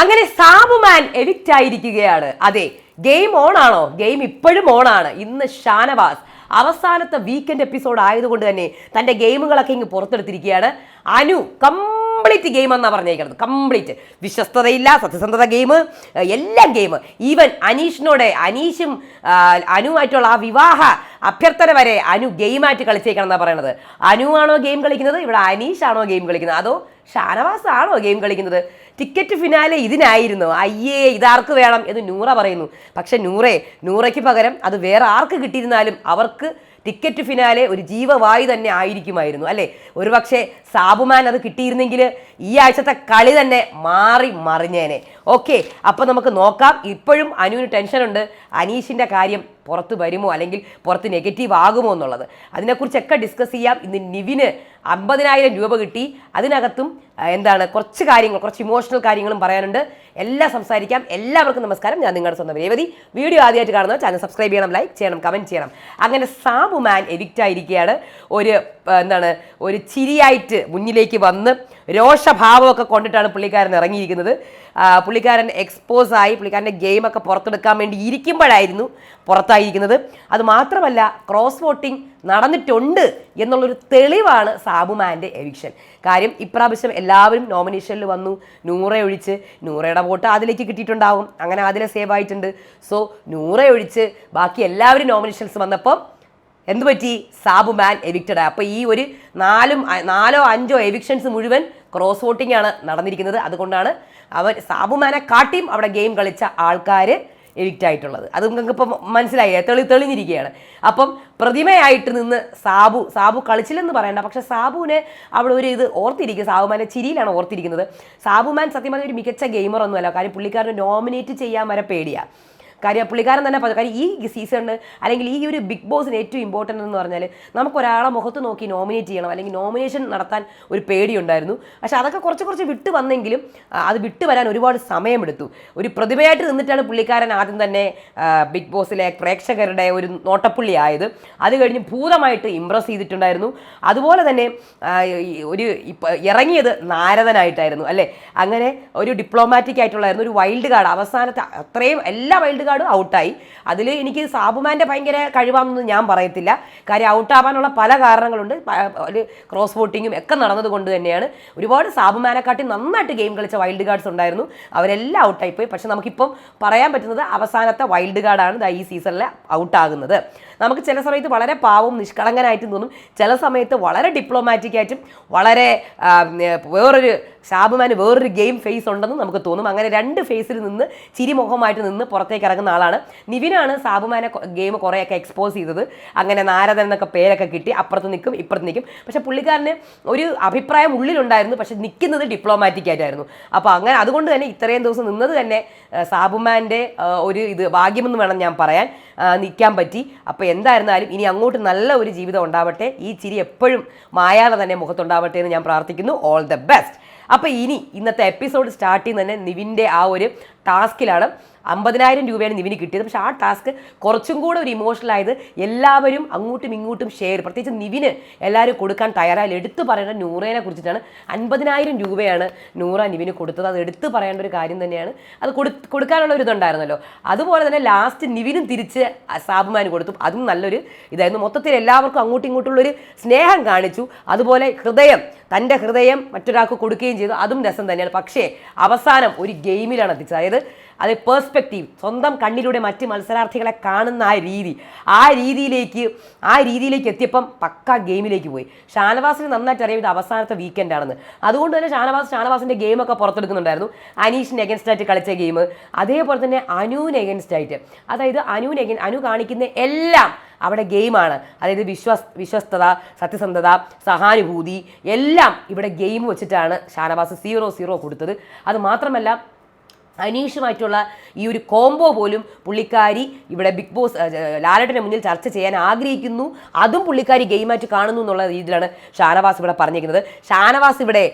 അങ്ങനെ സാബുമാൻ എവിക്റ്റ് ആയിരിക്കുകയാണ്. അതെ ഗെയിം ഓൺ ആണോ? ഗെയിം ഇപ്പോഴും ഓൺ ആണ്. ഇന്ന് ഷാനവാസ് അവസാനത്തെ വീക്കെൻഡ് എപ്പിസോഡ് ആയതുകൊണ്ട് തന്നെ തന്റെ ഗെയിമുകളൊക്കെ ഇങ്ങ് പുറത്തെടുത്തിരിക്കുകയാണ്. അനു കംപ്ലീറ്റ് ഗെയിം എന്നാണ് പറഞ്ഞേക്കുന്നത്. കംപ്ലീറ്റ് വിശ്വസ്തതയില്ല സത്യസന്ധത ഗെയിം എല്ലാം ഗെയിം ഈവൻ അനീഷിനോട് അനീഷും അനുവായിട്ടുള്ള ആ വിവാഹ അഭ്യർത്ഥന വരെ അനു ഗെയിമായിട്ട് കളിച്ചേക്കണം എന്നാണ് പറയണത്. അനു ആണോ ഗെയിം കളിക്കുന്നത്? ഇവിടെ അനീഷ് ആണോ ഗെയിം കളിക്കുന്നത്? അതോ ഷാനവാസ് ആണോ ഗെയിം കളിക്കുന്നത്? ടിക്കറ്റ് ഫിനാലെ ഇതിനായിരുന്നു. അയ്യേ ഇതാർക്ക് വേണം എന്ന് നൂറ പറയുന്നു. പക്ഷെ നൂറെ നൂറയ്ക്ക് പകരം അത് വേറെ ആർക്ക് കിട്ടിയിരുന്നാലും അവർക്ക് ടിക്കറ്റ് ഫിനാലെ ഒരു ജീവവായു തന്നെ ആയിരിക്കുമായിരുന്നു അല്ലേ? ഒരുപക്ഷെ സാബുമാൻ അത് കിട്ടിയിരുന്നെങ്കിൽ ഈ ആഴ്ചത്തെ കളി തന്നെ മാറി മറിഞ്ഞേനെ. ഓക്കെ അപ്പം നമുക്ക് നോക്കാം. ഇപ്പോഴും അനുവിന് ടെൻഷനുണ്ട്. അനീഷിന്റെ കാര്യം പുറത്ത് വരുമോ അല്ലെങ്കിൽ പുറത്ത് നെഗറ്റീവ് ആകുമോ എന്നുള്ളത്. അതിനെക്കുറിച്ചൊക്കെ ഡിസ്കസ് ചെയ്യാം. ഇന്ന് നിവിന് അമ്പതിനായിരം രൂപ കിട്ടി. അതിനകത്തും എന്താണ് കുറച്ച് കാര്യങ്ങൾ കുറച്ച് ഇമോഷണൽ കാര്യങ്ങളും പറയാനുണ്ട്. എല്ലാം സംസാരിക്കാം. എല്ലാവർക്കും നമസ്കാരം. ഞാൻ നിങ്ങളുടെ സ്വന്തം രേവതി. വീഡിയോ ആദ്യമായിട്ട് കാണുന്നത് ചാനൽ സബ്സ്ക്രൈബ് ചെയ്യണം ലൈക്ക് ചെയ്യണം കമന്റ് ചെയ്യണം. അങ്ങനെ സാബു മാൻ എവിക്റ്റ് ആയിരിക്കുകയാണ് ഒരു എന്താണ് ഒരു ചിരിയായിട്ട് മുന്നിലേക്ക് വന്ന് രോഷഭാവമൊക്കെ കൊണ്ടിട്ടാണ് പുള്ളിക്കാരൻ ഇറങ്ങിയിരിക്കുന്നത്. പുള്ളിക്കാരൻ എക്സ്പോസ് ആയി പുള്ളിക്കാരന്റെ ഗെയിമൊക്കെ പുറത്തെടുക്കാൻ വേണ്ടി ഇരിക്കുമ്പോഴായിരുന്നു പുറത്തായിരിക്കുന്നത്. അത് മാത്രമല്ല ക്രോസ് വോട്ടിംഗ് നടന്നിട്ടുണ്ട് എന്നുള്ളൊരു തെളിവാണ് സാബുമാന്റെ എവിക്ഷൻ കാര്യം ഇപ്രാവശ്യം എല്ലാവരും നോമിനേഷനിൽ വന്നു. നൂറെ ഒഴിച്ച് നൂറയുടെ വോട്ട് അതിലേക്ക് കിട്ടിയിട്ടുണ്ടാവും. അങ്ങനെ അതിലെ സേവ് ആയിട്ടുണ്ട്. സോ നൂറെ ഒഴിച്ച് ബാക്കി എല്ലാവരും നോമിനേഷൻസ് വന്നപ്പോൾ എന്ത് പറ്റി? സാബു മാൻ എവിക്റ്റഡ് അപ്പോൾ ഈ ഒരു നാലും നാലോ അഞ്ചോ എവിക്ഷൻസ് മുഴുവൻ ക്രോസ് വോട്ടിംഗ് ആണ് നടന്നിരിക്കുന്നത്. അതുകൊണ്ടാണ് അവർ സാബു മാനെ കാട്ടിയും അവിടെ ഗെയിം കളിച്ച ആൾക്കാർ എഡിക്റ്റ് ആയിട്ടുള്ളത്. അത് നിങ്ങൾക്ക് ഇപ്പം മനസ്സിലായി തെളി തെളിഞ്ഞിരിക്കുകയാണ്. അപ്പം പ്രതിമയായിട്ട് നിന്ന് സാബു സാബു കളിച്ചില്ലെന്ന് പറയണ്ട. പക്ഷെ സാബുവിനെ അവിടെ ഒരു ഇത് ഓർത്തിരിക്കുക സാബുമാനെ ചിരിയിലാണ് ഓർത്തിരിക്കുന്നത്. സാബുമാൻ സത്യം ഒരു മികച്ച ഗെയിമർ ഒന്നുമല്ല. കാര്യം പുള്ളിക്കാരനെ നോമിനേറ്റ് ചെയ്യാൻ വരെ പേടിയാണ് കാര്യം പുള്ളിക്കാരൻ തന്നെ പറഞ്ഞു കാര്യം ഈ സീസണിന് അല്ലെങ്കിൽ ഈ ഒരു ബിഗ് ബോസിന് ഏറ്റവും ഇമ്പോർട്ടന്റ് എന്ന് പറഞ്ഞാൽ നമുക്ക് ഒരാളെ മുഖത്ത് നോക്കി നോമിനേറ്റ് ചെയ്യണം അല്ലെങ്കിൽ നോമിനേഷൻ നടത്താൻ ഒരു പേടിയുണ്ടായിരുന്നു. പക്ഷെ അതൊക്കെ കുറച്ച് കുറച്ച് വിട്ട് വന്നെങ്കിലും അത് വിട്ട് വരാൻ ഒരുപാട് സമയമെടുത്തു. ഒരു പ്രതിഭയായിട്ട് നിന്നിട്ടാണ് പുള്ളിക്കാരൻ ആദ്യം തന്നെ ബിഗ് ബോസിലെ പ്രേക്ഷകരുടെ ഒരു നോട്ടപ്പുള്ളി ആയത്. അത് കഴിഞ്ഞ് ഭൂതമായിട്ട് ഇമ്പ്രസ് ചെയ്തിട്ടുണ്ടായിരുന്നു. അതുപോലെ തന്നെ ഒരു ഇറങ്ങിയത് നാരദനായിട്ടായിരുന്നു അല്ലേ? അങ്ങനെ ഒരു ഡിപ്ലോമാറ്റിക് ആയിട്ടുള്ളായിരുന്നു ഒരു വൈൽഡ് കാർഡ് അവസാനത്തെ അത്രയും എല്ലാ വൈൽഡ് കാർഡും ഔട്ടായി. അതിൽ എനിക്ക് സാബുമാന്റെ ഭയങ്കര കഴിവാണെന്ന് ഞാൻ പറയത്തില്ല. കാര്യം ഔട്ടാവാനുള്ള പല കാരണങ്ങളുണ്ട്. ഒരു ക്രോസ് വോട്ടിങ്ങും ഒക്കെ നടന്നത് കൊണ്ട് തന്നെയാണ്. ഒരുപാട് സാബുമാനെക്കാട്ടി നന്നായിട്ട് ഗെയിം കളിച്ച വൈൽഡ് കാർഡ്സ് ഉണ്ടായിരുന്നു. അവരെല്ലാം ഔട്ടായിപ്പോയി. പക്ഷെ നമുക്കിപ്പം പറയാൻ പറ്റുന്നത് അവസാനത്തെ വൈൽഡ് കാർഡാണ് ഈ സീസണിൽ ഔട്ടാകുന്നത്. നമുക്ക് ചില സമയത്ത് വളരെ പാവവും നിഷ്കളങ്കനായിട്ടും തോന്നും. ചില സമയത്ത് വളരെ ഡിപ്ലോമാറ്റിക് ആയിട്ടും വളരെ വേറൊരു ഷാബുമാന് വേറൊരു ഗെയിം ഫേസ് ഉണ്ടെന്ന് നമുക്ക് തോന്നും. അങ്ങനെ രണ്ട് ഫേസിൽ നിന്ന് ചിരിമുഖമായിട്ട് നിന്ന് പുറത്തേക്ക് ഇറങ്ങുന്ന ആളാണ്. നിവിനാണ് സാബുമാനെ ഗെയിം കുറേയൊക്കെ എക്സ്പോസ് ചെയ്തത്. അങ്ങനെ നാരദൻ എന്നൊക്കെ പേരൊക്കെ കിട്ടി. അപ്പുറത്ത് നിൽക്കും ഇപ്പുറത്ത് നിൽക്കും. പക്ഷെ പുള്ളിക്കാരന് ഒരു അഭിപ്രായം ഉള്ളിലുണ്ടായിരുന്നു. പക്ഷെ നിൽക്കുന്നത് ഡിപ്ലോമാറ്റിക് ആയിട്ടായിരുന്നു. അപ്പോൾ അങ്ങനെ അതുകൊണ്ട് തന്നെ ഇത്രയും ദിവസം നിന്നത് തന്നെ സാബുമാന്റെ ഒരു ഇത് ഭാഗ്യമെന്ന് വേണം ഞാൻ പറയാൻ നിൽക്കാൻ പറ്റി. അപ്പോൾ എന്തായിരുന്നാലും ഇനി അങ്ങോട്ട് നല്ല ഒരു ജീവിതം ഉണ്ടാവട്ടെ. ഈ ചിരി എപ്പോഴും മായാതെ തന്നെ മുഖത്തുണ്ടാവട്ടെ എന്ന് ഞാൻ പ്രാർത്ഥിക്കുന്നു. ഓൾ ദ ബെസ്റ്റ് അപ്പോൾ ഇനി ഇന്നത്തെ എപ്പിസോഡ് സ്റ്റാർട്ട് ചെയ്യുന്ന തന്നെ നിവിന്റെ ആ ഒരു ടാസ്കിലാണ് അമ്പതിനായിരം രൂപയാണ് നിവിന് കിട്ടിയത്. പക്ഷേ ആ ടാസ്ക് കുറച്ചും കൂടെ ഒരു ഇമോഷണൽ ആയത് എല്ലാവരും അങ്ങോട്ടും ഇങ്ങോട്ടും ഷെയർ പ്രത്യേകിച്ച് നിവിന് എല്ലാവരും കൊടുക്കാൻ തയ്യാറായി. എടുത്തു പറയേണ്ട നൂറേനെ കുറിച്ചിട്ടാണ് അൻപതിനായിരം രൂപയാണ് നൂറ നിവിന് കൊടുത്തത്. അത് എടുത്തു പറയേണ്ട ഒരു കാര്യം തന്നെയാണ്. അത് കൊടു കൊടുക്കാനുള്ള ഒരു ഇതുണ്ടായിരുന്നല്ലോ. അതുപോലെ തന്നെ ലാസ്റ്റ് നിവിനും തിരിച്ച് സാബുമാന് കൊടുത്തു. അതും നല്ലൊരു ഇതായിരുന്നു. മൊത്തത്തിൽ എല്ലാവർക്കും അങ്ങോട്ടും ഇങ്ങോട്ടുള്ളൊരു സ്നേഹം കാണിച്ചു. അതുപോലെ ഹൃദയം തന്റെ ഹൃദയം മറ്റൊരാൾക്ക് കൊടുക്കുകയും ചെയ്തു. അതും രസം തന്നെയാണ്. പക്ഷേ അവസാനം ഒരു ഗെയിമിലാണ് എത്തിച്ചത്. അതായത് അത് പേഴ്സ്പെക്റ്റീവ് സ്വന്തം കണ്ണിലൂടെ മറ്റ് മത്സരാർത്ഥികളെ കാണുന്ന ആ രീതി. ആ രീതിയിലേക്ക് ആ രീതിയിലേക്ക് എത്തിയപ്പം പക്ക ഗെയിമിലേക്ക് പോയി. ഷാനവാസിന് നന്നായിട്ട് അറിയാം ഇത് അവസാനത്തെ വീക്കെൻഡാണെന്ന് അതുകൊണ്ട് തന്നെ ഷാനവാസ് ഷാനവാസിന്റെ ഗെയിമൊക്കെ പുറത്തെടുക്കുന്നുണ്ടായിരുന്നു. അനീഷിന് എഗൻസ്റ്റ് ആയിട്ട് കളിച്ച ഗെയിം അതേപോലെ തന്നെ അനുവിന് എഗൻസ്റ്റ് ആയിട്ട്. അതായത് അനുവിന് എഗൻ അനു കാണിക്കുന്ന എല്ലാം അവിടെ ഗെയിമാണ് അതായത് വിശ്വസ് വിശ്വസ്തത സത്യസന്ധത സഹാനുഭൂതി എല്ലാം ഇവിടെ ഗെയിം വെച്ചിട്ടാണ് ഷാനവാസ് സീറോ സീറോ കൊടുത്തത്. അത് മാത്രമല്ല അനീഷുമായിട്ടുള്ള ഈ ഒരു കോംബോ പോലും പുള്ളിക്കാരി ഇവിടെ ബിഗ് ബോസ് ഏഹ്, മുന്നിൽ ചർച്ച ചെയ്യാൻ ആഗ്രഹിക്കുന്നു. അതും പുള്ളിക്കാരി ഗെയിമായിട്ട് കാണുന്നു എന്നുള്ള രീതിയിലാണ് ഷാനവാസ് ഇവിടെ പറഞ്ഞിരിക്കുന്നത്. ഷാനവാസ് ഇവിടെ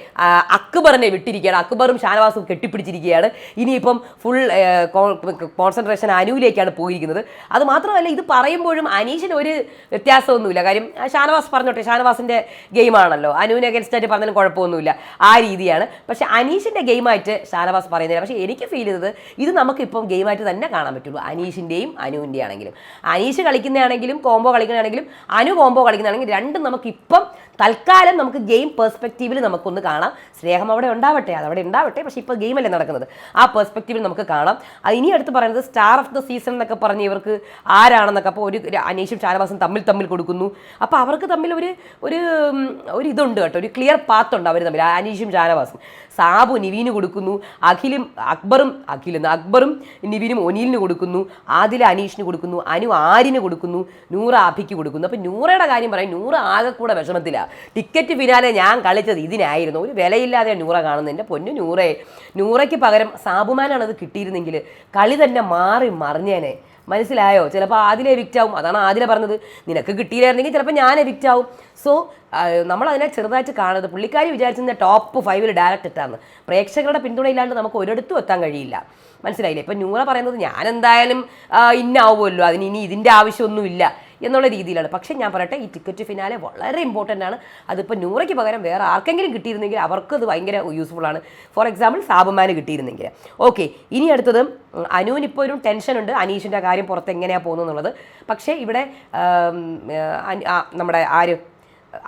അക്ബറിനെ വിട്ടിരിക്കുകയാണ്. അക്ബറും ഷാനവാസും കെട്ടിപ്പിടിച്ചിരിക്കുകയാണ്. ഇനിയിപ്പം ഫുൾ കോൺസെൻട്രേഷൻ അനുവിലേക്കാണ് പോയിരിക്കുന്നത്. അത് മാത്രമല്ല ഇത് പറയുമ്പോഴും അനീഷിന് ഒരു വ്യത്യാസമൊന്നുമില്ല. കാര്യം ഷാനവാസ് പറഞ്ഞോട്ടെ ഷാനവാസിന്റെ ഗെയിമാണല്ലോ അനുവിനെ അഗൻസ്റ്റായിട്ട് പറഞ്ഞാലും കുഴപ്പമൊന്നുമില്ല. ആ രീതിയാണ്. പക്ഷേ അനീഷിന്റെ ഗെയിമായിട്ട് ഷാനവാസ് പറയുന്നില്ല. പക്ഷേ എനിക്ക് ഫീൽ ചെയ്തത് ഇത് നമുക്കിപ്പം ഗെയിമായിട്ട് തന്നെ കാണാൻ പറ്റുള്ളൂ. അനീഷിന്റെയും അനുവിന്റെ ആണെങ്കിലും അനീഷ് കളിക്കുന്നതാണെങ്കിലും കോംബോ കളിക്കുന്നതാണെങ്കിലും അനു കോംബോ കളിക്കുന്നതാണെങ്കിലും രണ്ടും നമുക്കിപ്പം തൽക്കാലം നമുക്ക് ഗെയിം പെർസ്പെക്റ്റീവിൽ നമുക്കൊന്ന് കാണാം. സ്നേഹം അവിടെ ഉണ്ടാവട്ടെ അതവിടെ ഉണ്ടാവട്ടെ പക്ഷേ ഇപ്പോൾ ഗെയിമല്ലേ നടക്കുന്നത്. ആ പെർസ്പെക്റ്റീവിൽ നമുക്ക് കാണാം. അത് ഇനി അടുത്ത് പറയുന്നത് സ്റ്റാർ ഓഫ് ദ സീസൺ എന്നൊക്കെ പറഞ്ഞ് ഇവർക്ക് ആരാണെന്നൊക്കെ അപ്പോൾ ഒരു അനീഷും ഷാനവാസും തമ്മിൽ തമ്മിൽ കൊടുക്കുന്നു. അപ്പോൾ അവർക്ക് തമ്മിൽ ഒരു ഒരു ഒരു ഇതുണ്ട് കേട്ടോ ഒരു ക്ലിയർ പാത്ത് ഉണ്ട് അവർ തമ്മിൽ അനീഷും ഷാനവാസും. സാബു നിവീന് കൊടുക്കുന്നു അഖിലും അക്ബറും അഖിലും അക്ബറും നിവീനും ഒനീലിന് കൊടുക്കുന്നു ആദിൽ അനീഷിന് കൊടുക്കുന്നു അനു ആരിന് കൊടുക്കുന്നു നൂറ അഭിക്ക് കൊടുക്കുന്നു. അപ്പം നൂറയുടെ കാര്യം പറയും നൂറ ആകെ കൂടെ വിഷമത്തിലാണ് ടിക്കറ്റ് പിന്നാലെ ഞാൻ കളിച്ചത് ഇതിനായിരുന്നു. ഒരു വിലയില്ലാതെ നൂറ കാണുന്നത്. എന്റെ പൊന്നു നൂറേ നൂറയ്ക്ക് പകരം സാബുമാനാണ് അത് കിട്ടിയിരുന്നെങ്കിൽ കളി തന്നെ മാറി മറിഞ്ഞേനെ. മനസ്സിലായോ? ചിലപ്പോൾ ആദിലെ എവിക്റ്റ് ആവും. അതാണ് ആദില പറഞ്ഞത്. നിനക്ക് കിട്ടിയില്ലായിരുന്നെങ്കിൽ ചിലപ്പോൾ ഞാൻ എവിക്റ്റ് ആവും. സോ നമ്മൾ അതിനെ ചെറുതായിട്ട് കാണുന്നത് പുള്ളിക്കാരി വിചാരിച്ചിരുന്ന ടോപ്പ് ഫൈവിൽ ഡയറക്റ്റ് എത്താന്ന് പ്രേക്ഷകരുടെ പിന്തുണയില്ലാണ്ട് നമുക്ക് ഒരിടത്തും എത്താൻ കഴിയില്ല. മനസ്സിലായില്ലേ? ഇപ്പം ന്യൂറ പറയുന്നത് ഞാൻ എന്തായാലും ഇന്നാവുമല്ലോ. അതിന് ഇനി ഇതിന്റെ ആവശ്യമൊന്നുമില്ല. എന്നുള്ള രീതിയിലാണ്. പക്ഷേ ഞാൻ പറയട്ടെ ഈ ടിക്കറ്റ് ഫിനാലെ വളരെ ഇമ്പോർട്ടന്റ് ആണ്. അതിപ്പോൾ നൂറയ്ക്ക് പകരം വേറെ ആർക്കെങ്കിലും കിട്ടിയിരുന്നെങ്കിൽ അവർക്ക് അത് ഭയങ്കര യൂസ്ഫുൾ ആണ്. ഫോർ എക്സാമ്പിൾ സാബുമാന് കിട്ടിയിരുന്നെങ്കിൽ. ഓക്കെ ഇനി അടുത്തത് അനുവിനിപ്പോൾ ഒരു ടെൻഷൻ ഉണ്ട്. അനീഷിന്റെ കാര്യം പുറത്ത് എങ്ങനെയാണ് പോകുന്നത് പക്ഷേ ഇവിടെ നമ്മുടെ ആര്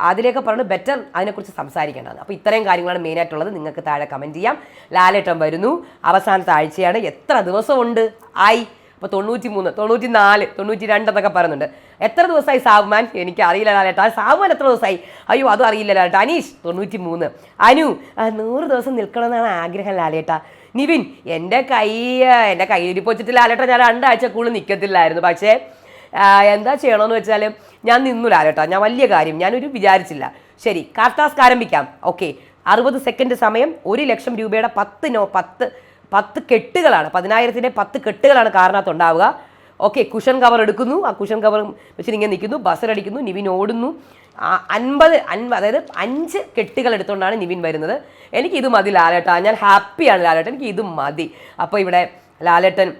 അതിലേക്ക് പറഞ്ഞു ബെറ്റർ അതിനെക്കുറിച്ച് സംസാരിക്കേണ്ടത് അപ്പോൾ ഇത്രയും കാര്യങ്ങളാണ് മെയിനായിട്ടുള്ളത് നിങ്ങൾക്ക് താഴെ കമന്റ് ചെയ്യാം. ലാലേട്ടം വരുന്നു. അവസാനത്തെ ആഴ്ചയാണ്. എത്ര ദിവസമുണ്ട്? ആയി. അപ്പോൾ തൊണ്ണൂറ്റി മൂന്ന് തൊണ്ണൂറ്റി നാല് തൊണ്ണൂറ്റി രണ്ട് എന്നൊക്കെ പറയുന്നുണ്ട്. എത്ര ദിവസമായി സാബുമാൻ? എനിക്ക് അറിയില്ല ലാലേട്ടാ. സാബുമാൻ എത്ര ദിവസമായി? അയ്യോ അതും അറിയില്ല ലാലേട്ടാ. അനീഷ് തൊണ്ണൂറ്റി മൂന്ന് അനു നൂറ് ദിവസം നിൽക്കണമെന്നാണ് ആഗ്രഹം ലാലേട്ടാ. നിവിൻ എന്റെ കൈ എന്റെ കയ്യിരിപ്പ് വെച്ചിട്ട് ലാലേട്ടാ ഞാൻ രണ്ടാഴ്ച കൂടുതൽ നിൽക്കത്തില്ലായിരുന്നു പക്ഷേ എന്താ ചെയ്യണമെന്ന് വെച്ചാൽ ഞാൻ നിന്നു ലാലേട്ടാ. ഞാൻ വലിയ കാര്യം ഞാനൊരു വിചാരിച്ചില്ല. ശരി കാർട്ടാസ്ക് ആരംഭിക്കാം. ഓക്കെ അറുപത് സെക്കൻഡ് സമയം ഒരു ലക്ഷം രൂപയുടെ പത്ത് നോ പത്ത് പത്ത് കെട്ടുകളാണ്. പതിനായിരത്തിന്റെ പത്ത് കെട്ടുകളാണ് കാറിനകത്ത് ഉണ്ടാവുക. ഓക്കെ കുഷൻ കവർ എടുക്കുന്നു. ആ കുഷൻ കവർ വെച്ചിട്ട് ഇങ്ങനെ നിൽക്കുന്നു. ബസ്സിലടിക്കുന്നു നിവിൻ ഓടുന്നു. അൻപത് അൻപത് അതായത് അഞ്ച് കെട്ടുകൾ എടുത്തുകൊണ്ടാണ് നിവിൻ വരുന്നത്. എനിക്ക് ഇത് മതി ലാലേട്ടാ. ഞാൻ ഹാപ്പിയാണ് ലാലേട്ടൻ എനിക്ക് ഇത് മതി. അപ്പോൾ ഇവിടെ ലാലേട്ടൻ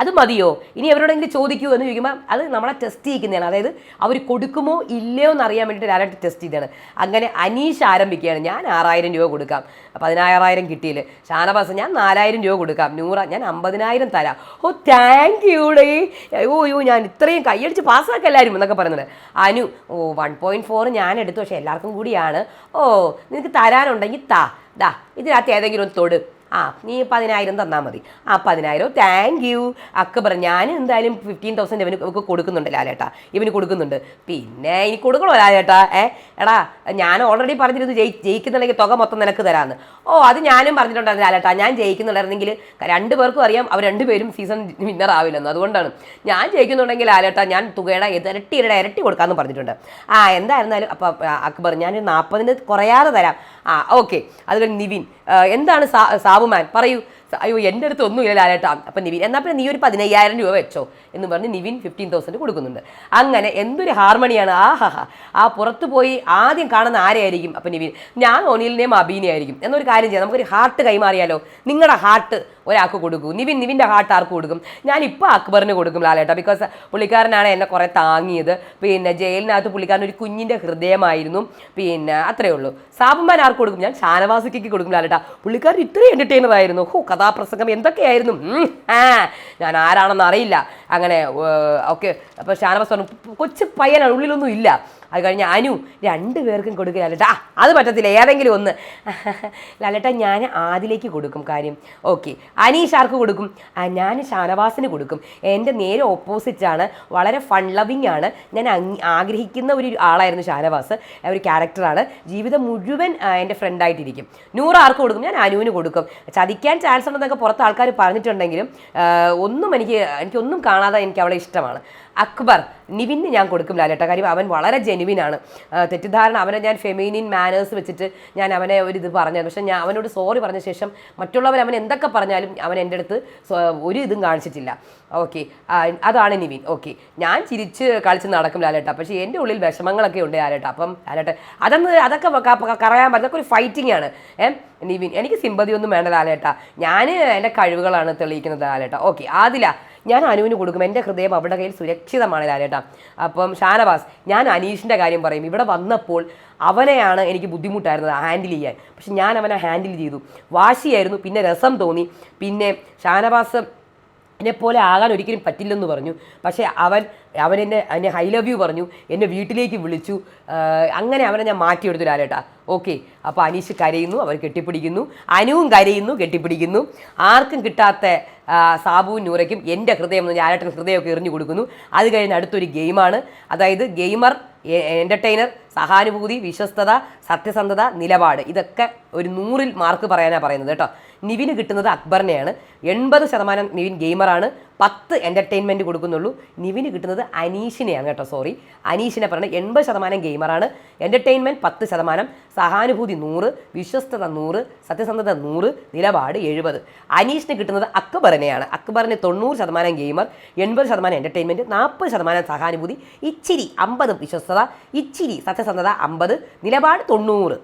അത് മതിയോ? ഇനി അവരോടെങ്കിലും ചോദിക്കൂ എന്ന് ചോദിക്കുമ്പോൾ അത് നമ്മളെ ടെസ്റ്റ് ചെയ്യിക്കുന്നതാണ്. അതായത് അവർ കൊടുക്കുമോ ഇല്ലയോ എന്ന് അറിയാൻ വേണ്ടിയിട്ട് ഒരാളായിട്ട് ടെസ്റ്റ് ചെയ്തതാണ്. അങ്ങനെ അനീഷ് ആരംഭിക്കുകയാണ്. ഞാൻ ആറായിരം രൂപ കൊടുക്കാം. പതിനായിരായിരം കിട്ടിയില്ല? ഷാനവാസ് ഞാൻ നാലായിരം രൂപ കൊടുക്കാം. നൂറ ഞാൻ അമ്പതിനായിരം തരാം. ഓ താങ്ക് യു ഡേ അയ്യോ അയ്യോ ഞാൻ ഇത്രയും കൈയടിച്ച് പാസ്സാക്കി എല്ലാവരും എന്നൊക്കെ പറയുന്നത് അനു ഓ വൺ പോയിന്റ് ഫോർ ഞാൻ എടുത്തു. പക്ഷേ എല്ലാവർക്കും കൂടിയാണ്. ഓ നിനക്ക് തരാനുണ്ടെങ്കിൽ താ. ദാ ഇതിനകത്ത് ഏതെങ്കിലും ഒന്ന് തൊട്. ആ നീ പതിനായിരം തന്നാൽ മതി. ആ പതിനായിരം താങ്ക് യു അക്ബർ ഞാൻ എന്തായാലും ഫിഫ്റ്റീൻ തൗസൻഡ് ഇവന് കൊടുക്കുന്നുണ്ട് ലാലേട്ടാ. ഇവന് കൊടുക്കുന്നുണ്ട്. പിന്നെ ഇനി കൊടുക്കണോ ലാലേട്ടാ? ഏ? എടാ ഞാൻ ഓൾറെഡി പറഞ്ഞിരുന്നു ജയി ജയിക്കുന്നുണ്ടെങ്കിൽ തുക മൊത്തം നിനക്ക് തരാമെന്ന് ഓ അത് ഞാനും പറഞ്ഞിട്ടുണ്ടായിരുന്നു ലാലേട്ടാ. ഞാൻ ജയിക്കുന്നുണ്ടായിരുന്നെങ്കിൽ രണ്ട് പേർക്കും അറിയാം അവർ രണ്ടുപേരും സീസൺ വിന്നർ ആവില്ലെന്ന്. അതുകൊണ്ടാണ് ഞാൻ ജയിക്കുന്നുണ്ടെങ്കിൽ ലാലേട്ടാ ഞാൻ തുകയുടെ ഇരട്ടി ഇരട്ടി കൊടുക്കാമെന്ന് പറഞ്ഞിട്ടുണ്ട്. ആ എന്തായിരുന്നാലും അപ്പോൾ അക്ബർ ഞാൻ നാൽപ്പതിന് കുറയാതെ തരാം. ആ ഓക്കെ അതുപോലെ നിവിൻ. എന്താണ് സാബുമാൻ? പറയൂ. അയ്യോ എന്റെ അടുത്ത് ഒന്നും ഇല്ല ലാലേട്ടാ. അപ്പം നിവിൻ എന്നാൽ പിന്നെ നീ ഒരു പതിനയ്യായിരം രൂപ വെച്ചോ എന്ന് പറഞ്ഞ് നിവിൻ ഫിഫ്റ്റീൻ തൗസൻഡ് കൊടുക്കുന്നുണ്ട്. അങ്ങനെ എന്തൊരു ഹാർമണിയാണ് ആ ആ പുറത്ത് പോയി ആദ്യം കാണുന്ന ആരെയായിരിക്കും? അപ്പം നിവിൻ ഞാൻ ഒനിലിനെയും അബീനെയായിരിക്കും എന്നൊരു കാര്യം ചെയ്യാം. നമുക്കൊരു ഹാർട്ട് കൈമാറിയാലോ? നിങ്ങളുടെ ഹാർട്ട് ഒരാൾക്ക് കൊടുക്കും. നിവിൻ നിവിന്റെ ഹാർട്ട് ആർക്ക് കൊടുക്കും? ഞാൻ അക്ബറിന് കൊടുക്കും ലാലേട്ടാ ബിക്കോസ് പുള്ളിക്കാരനാണ് എന്നെ കുറേ താങ്ങിയത്. പിന്നെ ജയിലിനകത്ത് പുള്ളിക്കാരൻ ഒരു കുഞ്ഞിന്റെ ഹൃദയമായിരുന്നു. പിന്നെ അത്രയേ ഉള്ളൂ. സാബുമാൻ ആർക്ക് കൊടുക്കും? ഞാൻ ഷാനവാസിക്ക് കൊടുക്കും ലാലേട്ടാ. പുള്ളിക്കാരൻ ഇത്രയും എന്റർടൈനർ ആയിരുന്നു. ഹോ കഥാപ്രസംഗം എന്തൊക്കെയായിരുന്നു ആ ഞാൻ ആരാണെന്ന് അറിയില്ല. അങ്ങനെ ഓക്കെ. അപ്പോൾ ഷാനവാസ് പറഞ്ഞു കൊച്ചു പയ്യനാണ് ഉള്ളിലൊന്നും ഇല്ല. അത് കഴിഞ്ഞ് അനു രണ്ട് പേർക്കും കൊടുക്കുക ലാലേട്ടാ ആ, അത് പറ്റത്തില്ല ഏതെങ്കിലും ഒന്ന്. ലാലേട്ട ഞാൻ ആദിലേക്ക് കൊടുക്കും കാര്യം. ഓക്കെ അനീഷ് ആർക്ക് കൊടുക്കും? ഞാൻ ഷാനവാസിന് കൊടുക്കും. എന്റെ നേരെ ഓപ്പോസിറ്റാണ് വളരെ ഫൺ ലവിങ് ആണ്. ഞാൻ ആഗ്രഹിക്കുന്ന ഒരു ആളായിരുന്നു ഷാനവാസ്. ഒരു ക്യാരക്ടറാണ് ജീവിതം മുഴുവൻ എന്റെ ഫ്രണ്ടായിട്ടിരിക്കും നൂറ് ആർക്ക് കൊടുക്കും? ഞാൻ അനുവിന് കൊടുക്കും. ചതിക്കാൻ ചാൻസ് ഉണ്ടെന്നൊക്കെ പുറത്ത് ആൾക്കാർ പറഞ്ഞിട്ടുണ്ടെങ്കിലും ഒന്നും എനിക്ക് എനിക്കൊന്നും കാണാതെ എനിക്ക് അവളെ ഇഷ്ടമാണ്. അക്ബർ നിവിന് ഞാൻ കൊടുക്കും ലാലേട്ട. കാര്യം അവൻ വളരെ ജെനുവിനാണ് തെറ്റിദ്ധാരണ അവനെ ഞാൻ ഫെമീനിൻ മാനേഴ്സ് വെച്ചിട്ട് ഞാൻ അവനെ ഒരു ഇത് പറഞ്ഞത്. പക്ഷേ ഞാൻ അവനോട് സോറി പറഞ്ഞ ശേഷം മറ്റുള്ളവർ അവൻ എന്തൊക്കെ പറഞ്ഞാലും അവൻ എന്റെ അടുത്ത് ഒരു ഇതും കാണിച്ചിട്ടില്ല. ഓക്കെ അതാണ് നിവിൻ. ഓക്കെ ഞാൻ ചിരിച്ച് കളിച്ച് നടക്കും ലാലേട്ട. പക്ഷേ എന്റെ ഉള്ളിൽ വിഷമങ്ങളൊക്കെ ഉണ്ട് ലാലേട്ട. അപ്പം ലാലേട്ട അതൊന്ന് അതൊക്കെ കറയാൻ പറ്റും. അതൊക്കെ ഒരു ഫൈറ്റിംഗ് ആണ്. ഏ നിവിൻ എനിക്ക് സിമ്പതി ഒന്നും വേണ്ട ലാലേട്ട. ഞാൻ എന്റെ കഴിവുകളാണ് തെളിയിക്കുന്നത് ലാലേട്ട. ഓക്കെ ആദില ഞാൻ അനുവിന് കൊടുക്കും. എന്റെ ഹൃദയം അവരുടെ കയ്യിൽ സുരക്ഷിതമാണ് ലാലേട്ടാ. അപ്പം ഷാനവാസ് ഞാൻ അനീഷിന്റെ കാര്യം പറയും. ഇവിടെ വന്നപ്പോൾ അവനെയാണ് എനിക്ക് ബുദ്ധിമുട്ടായിരുന്നത് ഹാൻഡിൽ ചെയ്യാൻ. പക്ഷെ ഞാൻ അവനെ ഹാൻഡിൽ ചെയ്തു. വാശിയായിരുന്നു പിന്നെ രസം തോന്നി. പിന്നെ ഷാനവാസ് എന്നെ പോലെ ആകാൻ ഒരിക്കലും പറ്റില്ലെന്ന് പറഞ്ഞു. പക്ഷേ അവൻ അവൻ എന്നെ എന്നെ ഹൈ ലവ് യു പറഞ്ഞു. എന്നെ വീട്ടിലേക്ക് വിളിച്ചു. അങ്ങനെ അവനെ ഞാൻ മാറ്റിയെടുത്തു ലാലേട്ടാ. ഓക്കെ. അപ്പോൾ അനീഷ് കരയുന്നു അവർ കെട്ടിപ്പിടിക്കുന്നു. അനുവും കരയുന്നു കെട്ടിപ്പിടിക്കുന്നു. ആർക്കും കിട്ടാത്ത സാബുവും നൂറയ്ക്കും എന്റെ ഹൃദയം ലാലേട്ടൻ ഹൃദയമൊക്കെ എറിഞ്ഞു കൊടുക്കുന്നു. അത് കഴിഞ്ഞ് അടുത്തൊരു ഗെയിമാണ്. അതായത് ഗെയിമർ എന്റർടൈനർ സഹാനുഭൂതി വിശ്വസ്തത സത്യസന്ധത നിലപാട്. ഇതൊക്കെ ഒരു നൂറിൽ മാർക്ക് പറയാനാണ് പറയുന്നത് കേട്ടോ. നിവിന് കിട്ടുന്നത് അക്ബറിനെയാണ്. എൺപത് ശതമാനം നിവിൻ ഗെയിമറാണ്. പത്ത് എന്റർടൈൻമെന്റ് കൊടുക്കുന്നുള്ളൂ. നിവിന് കിട്ടുന്നത് അനീഷിനെയാണ് കേട്ടോ സോറി അനീഷിനെ പറയുന്നത് എൺപത് ശതമാനം ഗെയിമറാണ്. എന്റർടൈൻമെന്റ് പത്ത് ശതമാനം. സഹാനുഭൂതി നൂറ് വിശ്വസ്തത നൂറ് സത്യസന്ധത നൂറ് നിലപാട് എഴുപത്. അനീഷിന് കിട്ടുന്നത് അക്ബറിനെയാണ്. അക്ബറിന് തൊണ്ണൂറ് ശതമാനം ഗെയിമർ എൺപത് ശതമാനം എന്റർടൈൻമെന്റ് നാൽപ്പത് ശതമാനം സഹാനുഭൂതി ഇച്ചിരി അമ്പത് വിശ്വസ്തത ഇച്ചിരി സത്യസന്ധത അമ്പത് നിലപാട് തൊണ്ണൂറ്.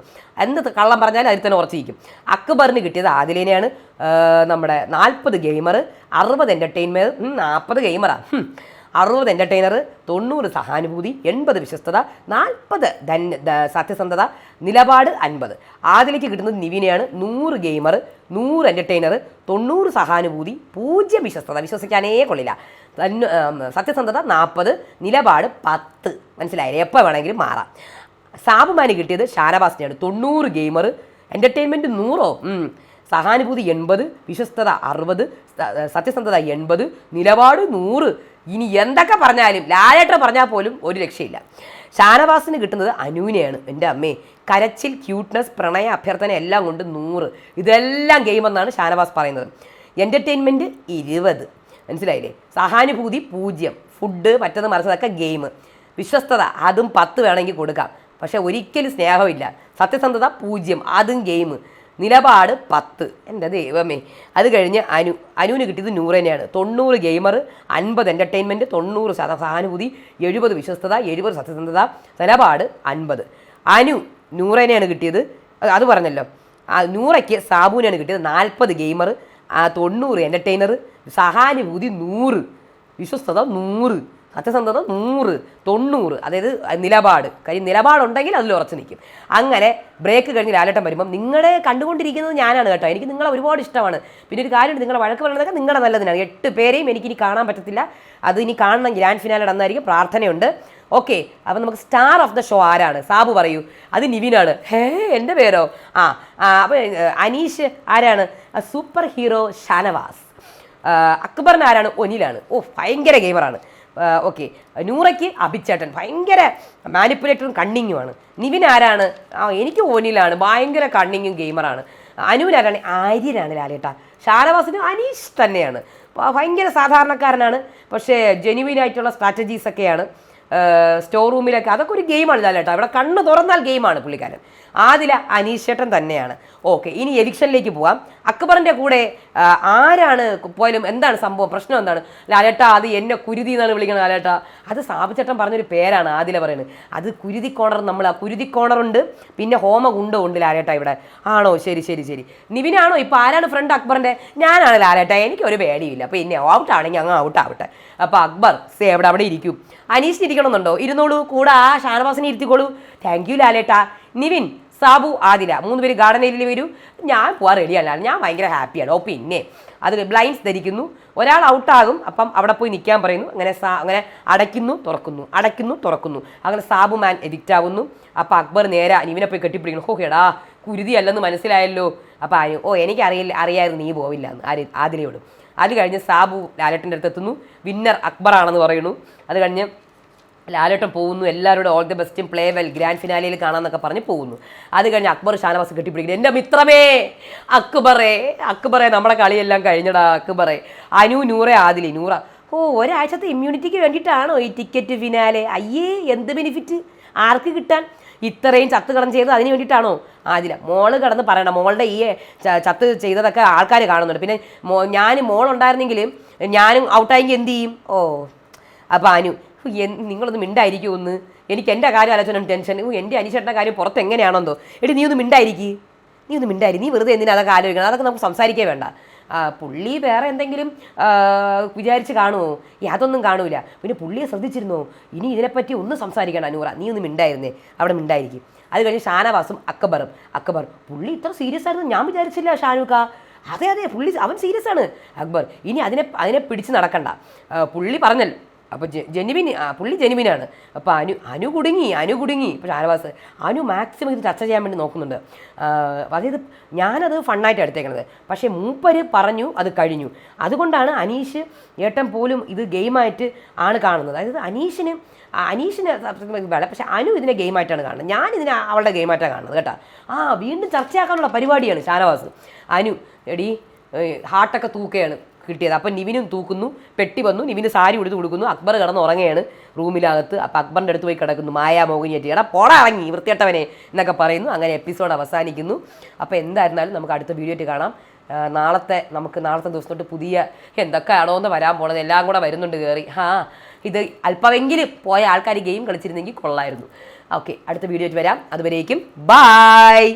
എന്ത് കള്ളം പറഞ്ഞാലും അതിൽ തന്നെ ഉറച്ചിരിക്കും. അക്ബറിന് കിട്ടിയത് ആദിലേനെയാണ്. നമ്മുടെ നാൽപ്പത് ഗെയിമർ അറുപത് എന്റർടൈൻമെന്റ് നാൽപ്പത് ഗെയിമറാണ് അറുപത് എന്റർടൈനർ തൊണ്ണൂറ് സഹാനുഭൂതി എൺപത് വിശ്വസ്തത നാൽപ്പത് സത്യസന്ധത നിലപാട് അൻപത്. ആദിലേക്ക് കിട്ടുന്നത് നിവിനെയാണ് നൂറ് ഗെയിമർ നൂറ് എന്റർടൈനർ തൊണ്ണൂറ് സഹാനുഭൂതി പൂജ്യം വിശ്വസ്തത. വിശ്വസിക്കാനേ കൊള്ളില്ല. സത്യസന്ധത നാൽപ്പത് നിലപാട് പത്ത്. മനസ്സിലായില്ലേ? എപ്പോൾ വേണമെങ്കിലും മാറാം. സാബുമാന് കിട്ടിയത് ഷാനവാസിനെയാണ്. തൊണ്ണൂറ് ഗെയിമർ എന്റർടൈൻമെന്റ് നൂറോ. സഹാനുഭൂതി എൺപത് വിശ്വസ്തത അറുപത് സത്യസന്ധത എൺപത് നിലപാട് നൂറ്. ഇനി എന്തൊക്കെ പറഞ്ഞാലും ലാലേട്ടർ പറഞ്ഞാൽ പോലും ഒരു രക്ഷയില്ല. ഷാനവാസിന് കിട്ടുന്നത് അനുവിനെയാണ് എന്റെ അമ്മേ. കരച്ചിൽ ക്യൂട്ട്നെസ് പ്രണയ അഭ്യർത്ഥന എല്ലാം കൊണ്ട് നൂറ്. ഇതെല്ലാം ഗെയിം എന്നാണ് ഷാനവാസ് പറയുന്നത്. എന്റർടൈൻമെന്റ് ഇരുപത്. മനസ്സിലായില്ലേ? സഹാനുഭൂതി പൂജ്യം. ഫുഡ് മറ്റത് മറിച്ചതൊക്കെ ഗെയിം വിശ്വസ്തത അതും പത്ത് വേണമെങ്കിൽ കൊടുക്കാം. പക്ഷേ ഒരിക്കലും സ്നേഹമില്ല. സത്യസന്ധത പൂജ്യം. അതും ഗെയിം നിലപാട് പത്ത്. എന്റെ ദൈവമേ. അത് കഴിഞ്ഞ് അനു അനുവിന് കിട്ടിയത് നൂറ് തന്നെയാണ്. തൊണ്ണൂറ് ഗെയിമർ അൻപത് എന്റർടൈൻമെന്റ് തൊണ്ണൂറ് ശത സഹാനുഭൂതി എഴുപത് വിശ്വസ്തത എഴുപത് സത്യസന്ധത നിലപാട് അൻപത്. അനു നൂറേനെയാണ് കിട്ടിയത്. അത് പറഞ്ഞല്ലോ. നൂറയ്ക്ക് സാബുവിനാണ് കിട്ടിയത് നാൽപ്പത് ഗെയിമർ തൊണ്ണൂറ് എന്റർടൈനർ സഹാനുഭൂതി നൂറ് വിശ്വസ്തത നൂറ്. സത്യസന്ധത നൂറ് തൊണ്ണൂറ് അതായത് നിലപാട്. കാര്യം നിലപാടുണ്ടെങ്കിൽ അതിൽ ഉറച്ചു നിൽക്കും. അങ്ങനെ ബ്രേക്ക് കഴിഞ്ഞ് ലാലട്ടം വരുമ്പം നിങ്ങളെ കണ്ടുകൊണ്ടിരിക്കുന്നത് ഞാനാണ് കേട്ടോ. എനിക്ക് നിങ്ങളെ ഒരുപാട് ഇഷ്ടമാണ്. പിന്നെ ഒരു കാര്യമുണ്ട് നിങ്ങളെ വഴക്ക് പറയുന്നതൊക്കെ നിങ്ങളുടെ നല്ലതിനാണ്. എട്ട് പേരെയും എനിക്കിനി കാണാൻ പറ്റത്തില്ല. അത് ഇനി കാണണം ഗ്രാൻഡ് ഫിനാലെ അന്നായിരിക്കും പ്രാർത്ഥനയുണ്ട്. ഓക്കെ അപ്പം നമുക്ക് സ്റ്റാർ ഓഫ് ദ ഷോ ആരാണ്? സാബു പറയൂ. അത് നിവിനാണ്. ഹേ എന്റെ പേരോ? ആ അപ്പോൾ അനീഷ് ആരാണ്? Super hero Shanavas. അക്ബറിന് ആരാണ്? ഒനിലാണ്. ഓ ഭയങ്കര ഗെയിമറാണ് ഓക്കെ. നൂറയ്ക്ക് അഭിച്ചേട്ടൻ. ഭയങ്കര മാനിപ്പുലേറ്ററും കണ്ണിങ്ങുമാണ് നിവിൻ ആരാണ്? ആ എനിക്ക് ഓനിലാണ്. ഭയങ്കര കണ്ണിങ്ങും ഗെയിമറാണ് അനുവിനാരാണ് ആര്യനാണ് ലാലേട്ട. ഷാനവാസിന് അനീഷ് തന്നെയാണ്. ഭയങ്കര സാധാരണക്കാരനാണ്. പക്ഷേ ജെനുവിൻ ആയിട്ടുള്ള സ്ട്രാറ്റജീസ് ഒക്കെയാണ്. സ്റ്റോർ റൂമിലൊക്കെ അതൊക്കെ ഒരു ഗെയിമാണ് ലാലേട്ട. ഇവിടെ കണ്ണ് തുറന്നാൽ ഗെയിമാണ് പുള്ളിക്കാരൻ. ആദില അനീഷേട്ടൻ തന്നെയാണ്. ഓക്കെ ഇനി എവിക്ഷനിലേക്ക് പോവാം. അക്ബറിന്റെ കൂടെ ആരാണ് പോയാലും എന്താണ് സംഭവം? പ്രശ്നം എന്താണ്? ലാലേട്ട അത് എന്നെ കുരുതി എന്നാണ് വിളിക്കുന്നത് ലാലേട്ട. അത് സാബുചേട്ടൻ പറഞ്ഞൊരു പേരാണ് ആദില പറയുന്നത്. അത് കുരുതി കോണർ നമ്മൾ ആ കുരുതി കോണറുണ്ട് പിന്നെ ഹോമ ഗുണ്ടോ ഉണ്ട് ലാലേട്ട ഇവിടെ. ആണോ? ശരി ശരി ശരി. നിവിനാണോ? ഇപ്പൊ ആരാണ് ഫ്രണ്ട് അക്ബറിന്റെ? ഞാനാണ് ലാലേട്ട. എനിക്ക് ഒരു പേടിയില്ല. അപ്പൊ ഇനി ഔട്ട് ആണെങ്കിൽ അങ്ങ് ഔട്ട് ആവട്ടെ. അപ്പൊ അക്ബർ സേ അവിടെ അവിടെ ഇരിക്കും. അനീഷിന് ഇരിക്കണമെന്നുണ്ടോ? ഇരുന്നോളൂ കൂടെ ആ ഷാനവാസിനെ ഇരുത്തിക്കോളൂ. താങ്ക് യു ലാലേട്ട. നിവിൻ സാബു ആദില മൂന്ന് പേര് ഗാർഡൻ ഏരിയയിൽ വരൂ. ഞാൻ പോവാൻ റെഡിയല്ല ഞാൻ ഭയങ്കര ഹാപ്പിയാണ് ഓ പിന്നെ അത് ബ്ലൈൻസ് ധരിക്കുന്നു. ഒരാൾ ഔട്ടാകും അപ്പം അവിടെ പോയി നിൽക്കാൻ പറയുന്നു. അങ്ങനെ സാ അങ്ങനെ അടയ്ക്കുന്നു തുറക്കുന്നു. അടയ്ക്കുന്നു തുറക്കുന്നു. അങ്ങനെ സാബു മാൻ എഡിക്റ്റ് ആവുന്നു. അപ്പം അക്ബർ നേരെ അനിവിനെ പോയി കെട്ടിപ്പിടിക്കുന്നു. ഹോ എടാ കുരുതി അല്ലെന്ന് മനസ്സിലായല്ലോ. അപ്പം അനു ഓ എനിക്കറിയില്ല അറിയായിരുന്നു നീ പോവില്ല എന്ന്. ആര്? ആദിലയോട് അത് കഴിഞ്ഞ് സാബു ലാലട്ടിന്റെ അടുത്ത് എത്തുന്നു വിന്നർ അക്ബറാണെന്ന് പറയുന്നു. അത് കഴിഞ്ഞ് ലാലേട്ടൻ പോകുന്നു. എല്ലാവരോടും ഓൾ ദി ബെസ്റ്റും പ്ലേ വെൽ ഗ്രാൻഡ് ഫിനാലിയിൽ കാണാമെന്നൊക്കെ പറഞ്ഞ് പോകുന്നു. അത് കഴിഞ്ഞ് അക്ബർ ഷാനവാസ് കെട്ടിപ്പിടിക്കുന്നു. എന്റെ മിത്രമേ അക്ബറേ അക്ബറേ നമ്മുടെ കളിയെല്ലാം കഴിഞ്ഞടാ അക്ബറേ. അനു നൂറെ ആദിലി നൂറ. ഓ ഒരാഴ്ചത്തെ ഇമ്മ്യൂണിറ്റിക്ക് വേണ്ടിയിട്ടാണോ ഈ ടിക്കറ്റ് ഫിനാലെ അയ്യേ എന്ത് ബെനിഫിറ്റ് ആർക്ക് കിട്ടാൻ? ഇത്രയും ചത്ത് കടന്ന് ചെയ്തത് അതിന് വേണ്ടിയിട്ടാണോ? ആദില മോൾ കടന്ന് പറയണം. മോളുടെ ഈ ചത്ത് ചെയ്തതൊക്കെ ആൾക്കാർ കാണുന്നുണ്ട്. പിന്നെ ഞാൻ മോളുണ്ടായിരുന്നെങ്കിൽ ഞാനും ഔട്ടായെങ്കിൽ എന്ത് ചെയ്യും? ഓ അപ്പോൾ അനു നിങ്ങളൊന്ന് മിണ്ടായിരിക്കും ഒന്ന്. എനിക്ക് എന്റെ കാര്യം ആലോചന ടെൻഷൻ. എന്റെ അനിച്ചേട്ടന്റെ കാര്യം പുറത്ത് എങ്ങനെയാണെന്തോ എടി നീ ഒന്ന് മിണ്ടായിരിക്കും. നീ ഒന്ന് മിണ്ടായി നീ വെറുതെ എന്തിനാ അതൊക്കെ ആലോചിക്കണം? അതൊക്കെ നമുക്ക് സംസാരിക്കേ വേണ്ട. പുള്ളി വേറെ എന്തെങ്കിലും വിചാരിച്ച് കാണുമോ യാതൊന്നും കാണൂല. പിന്നെ പുള്ളിയെ ശ്രദ്ധിച്ചിരുന്നോ? ഇനി ഇതിനെപ്പറ്റി ഒന്നും സംസാരിക്കണം അനൂറ. നീ ഒന്ന് മിണ്ടായിരുന്നേ. അവിടെ മിണ്ടായിരിക്കും. അത് കഴിഞ്ഞ് ഷാനവാസും അക്ബറും. അക്ബർ പുള്ളി ഇത്ര സീരിയസ് ആയിരുന്നു. ഞാൻ വിചാരിച്ചില്ല ഷാനൂക്ക അതെ അതെ. പുള്ളി അവൻ സീരിയസ് ആണ്. അക്ബർ ഇനി അതിനെ അതിനെ പിടിച്ച് നടക്കണ്ട. പുള്ളി പറഞ്ഞല്ലോ അപ്പോൾ ജെനുവിൻ പുള്ളി ജെനുവിനാണ് അപ്പോൾ അനു അനു കുടുങ്ങി അനു കുടുങ്ങി. ഇപ്പോൾ ഷാനവാസ് അനു മാക്സിമം ഇത് ചർച്ച ചെയ്യാൻ വേണ്ടി നോക്കുന്നുണ്ട്. അതായത് ഞാനത് ഫണ്ണായിട്ട് എടുത്തേക്കണത്. പക്ഷേ മൂപ്പര് പറഞ്ഞു അത് കഴിഞ്ഞു. അതുകൊണ്ടാണ് അനീഷ് ഏട്ടൻ പോലും ഇത് ഗെയിമായിട്ട് ആണ് കാണുന്നത്. അതായത് അനീഷിന് അനീഷിന് വേണം പക്ഷേ അനു ഇതിനെ ഗെയിമായിട്ടാണ് കാണുന്നത്. ഞാൻ ഇതിനെ അവളുടെ ഗെയിമായിട്ടാണ് കാണുന്നത് കേട്ടോ. ആ വീണ്ടും ചർച്ചയാക്കാനുള്ള പരിപാടിയാണ് ഷാനവാസ്. അനു എടി ഹാർട്ടൊക്കെ തൂക്കുകയാണ്. കിട്ടിയത്. അപ്പം നിവിനും തൂക്കുന്നു പെട്ടി വന്നു നിവിന് സാരി ഉടുത്ത് കൊടുക്കുന്നു. അക്ബർ കിടന്ന് ഉറങ്ങുകയാണ് റൂമിലകത്ത്. അപ്പം അക്ബറിന്റെ അടുത്ത് പോയി കിടക്കുന്നു. മായാ മോഹിനിയേറ്റി എടാ പോടാ ഇറങ്ങി വൃത്തിയട്ടവനെ എന്നൊക്കെ പറയുന്നു. അങ്ങനെ എപ്പിസോഡ് അവസാനിക്കുന്നു. അപ്പോൾ എന്തായിരുന്നാലും നമുക്ക് അടുത്ത വീഡിയോ ആയിട്ട് കാണാം. നാളത്തെ നമുക്ക് നാളത്തെ ദിവസം തൊട്ട് പുതിയ എന്തൊക്കെയാണോ എന്ന് വരാൻ പോണത്. എല്ലാം കൂടെ വരുന്നുണ്ട് കയറി ആ ഇത് അല്പമെങ്കിലും പോയ ആൾക്കാർ ഗെയിം കളിച്ചിരുന്നെങ്കിൽ കൊള്ളായിരുന്നു. ഓക്കെ അടുത്ത വീഡിയോ വരാം. അതുവരേക്കും ബായ്